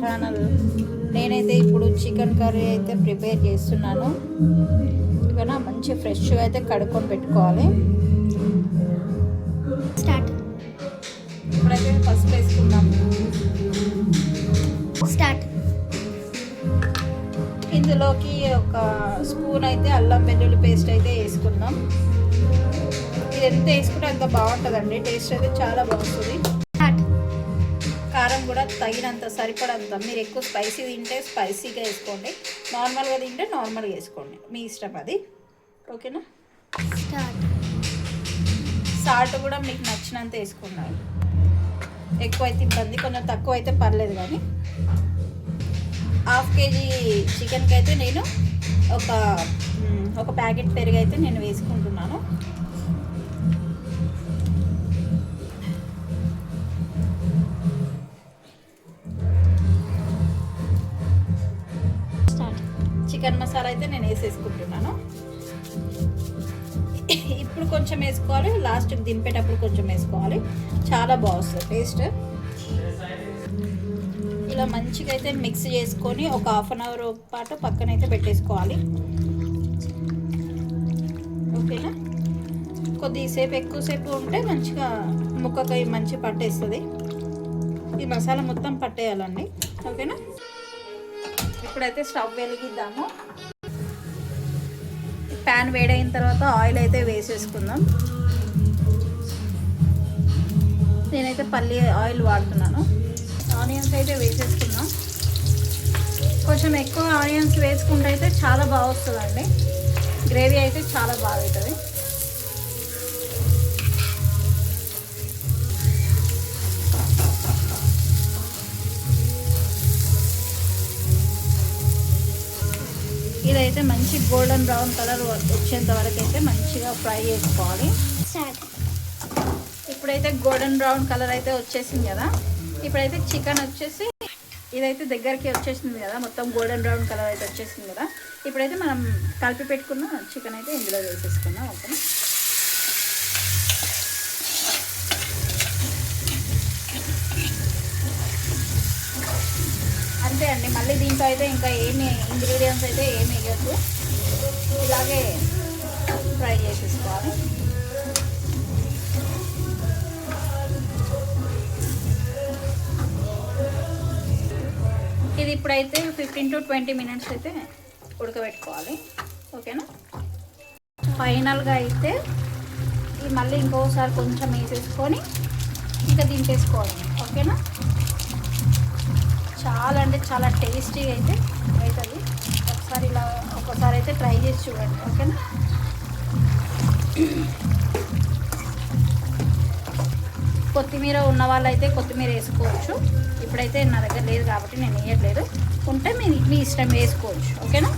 Channel. నేనైతే ఇప్పుడు chicken curry అయితే ప్రిపేర్ చేస్తున్నాను. ఇక మంచి ఫ్రెష్గా అయితే కడుక్కొని పెట్టుకోవాలి. స్టార్ట్. ఇప్పుడైతే పసుపు వేసుకుందాం. స్టార్ట్. ఇందులోకి ఒక స్పూన్ అయితే అల్లం వెల్లుల్లి పేస్ట్ అయితే వేసుకుందాం. ఇది ఎంత వేసుకుంటే అంత బాగుంటుందండి. టేస్ట్ అయితే చాలా బాగుంటుంది. కూడా తగినంత సరిపడంత. మీరు ఎక్కువ స్పైసీ తింటే స్పైసీగా వేసుకోండి. నార్మల్గా తింటే నార్మల్గా వేసుకోండి. మీ ఇష్టం అది. ఓకేనా స్టార్ట్ సాల్ట్ కూడా మీకు నచ్చినంత వేసుకున్నారు ఎక్కువ అయితే ఇబ్బంది కొంచెం తక్కువ అయితే పర్లేదు కానీ. హాఫ్ కేజీ చికెన్కి అయితే నేను ఒక ఒక ప్యాకెట్ పెరుగు అయితే నేను వేసుకుంటున్నాను. చికెన్ మసాలా అయితే నేను వేసేసుకుంటున్నాను. ఇప్పుడు కొంచెం వేసుకోవాలి లాస్ట్ దింపేటప్పుడు కొంచెం వేసుకోవాలి. చాలా బాగుంది టేస్ట్. ఇలా మంచిగా అయితే మిక్స్ చేసుకొని ఒక హాఫ్ అన్ అవర్ పాటు పక్కనైతే పెట్టేసుకోవాలి. ఓకేనా? కొద్దిసేపు ఎక్కువసేపు ఉంటే మంచిగా ముక్కకి మంచి పట్టేస్తుంది. ఈ మసాలా మొత్తం పట్టేయాలండి. ఓకేనా? ఇప్పుడైతే స్టవ్ వెలిగిద్దాము. ప్యాన్ వేడైన తర్వాత ఆయిల్ అయితే వేసేసుకుందాం. నేనైతే పల్లి ఆయిల్ వాడుతున్నాను. ఆనియన్స్ అయితే వేసేసుకుందాం. కొంచెం ఎక్కువ ఆనియన్స్ వేసుకుంటే అయితే చాలా బాగా వస్తుందండి. గ్రేవీ అయితే చాలా బాగుంటుంది ఇదైతే మంచి గోల్డెన్ బ్రౌన్ కలర్ వచ్చేంత వరకు అయితే మంచిగా ఫ్రై చేసుకోవాలి. ఇప్పుడైతే గోల్డెన్ బ్రౌన్ కలర్ అయితే వచ్చేసింది కదా. ఇప్పుడైతే చికెన్ వచ్చేసి ఇదైతే దగ్గరికి వచ్చేసింది కదా. మొత్తం గోల్డెన్ బ్రౌన్ కలర్ అయితే వచ్చేసింది కదా. ఇప్పుడైతే మనం కలిపి పెట్టుకున్న చికెన్ అయితే ఇందులో వేసేసుకున్నాం ఓకేనా? అంతే అండి. మళ్ళీ దీంట్లో అయితే ఇంకా ఏమి ఇంగ్రీడియంట్స్ అయితే ఏమి వేయద్దు. ఇలాగే ఫ్రై చేసేసుకోవాలి. ఇది ఇప్పుడైతే ఫిఫ్టీన్ టు ట్వంటీ మినిట్స్ అయితే ఉడకబెట్టుకోవాలి. ఓకేనా? ఫైనల్గా అయితే ఇది మళ్ళీ ఇంకోసారి కొంచెం వేసేసుకొని ఇంకా దింపేసుకోవాలి. ఓకేనా? చాలా అంటే చాలా టేస్టీగా అయితే అవుతుంది. ఒకసారి ఇలా ఒకసారి అయితే ట్రై చేసి చూడండి ఓకేనా? కొత్తిమీర ఉన్న వాళ్ళైతే కొత్తిమీర వేసుకోవచ్చు. ఇప్పుడైతే నా దగ్గర లేదు కాబట్టి నేను వేయట్లేదు. ఉంటే మీ మీ ఇష్టం వేసుకోవచ్చు ఓకేనా?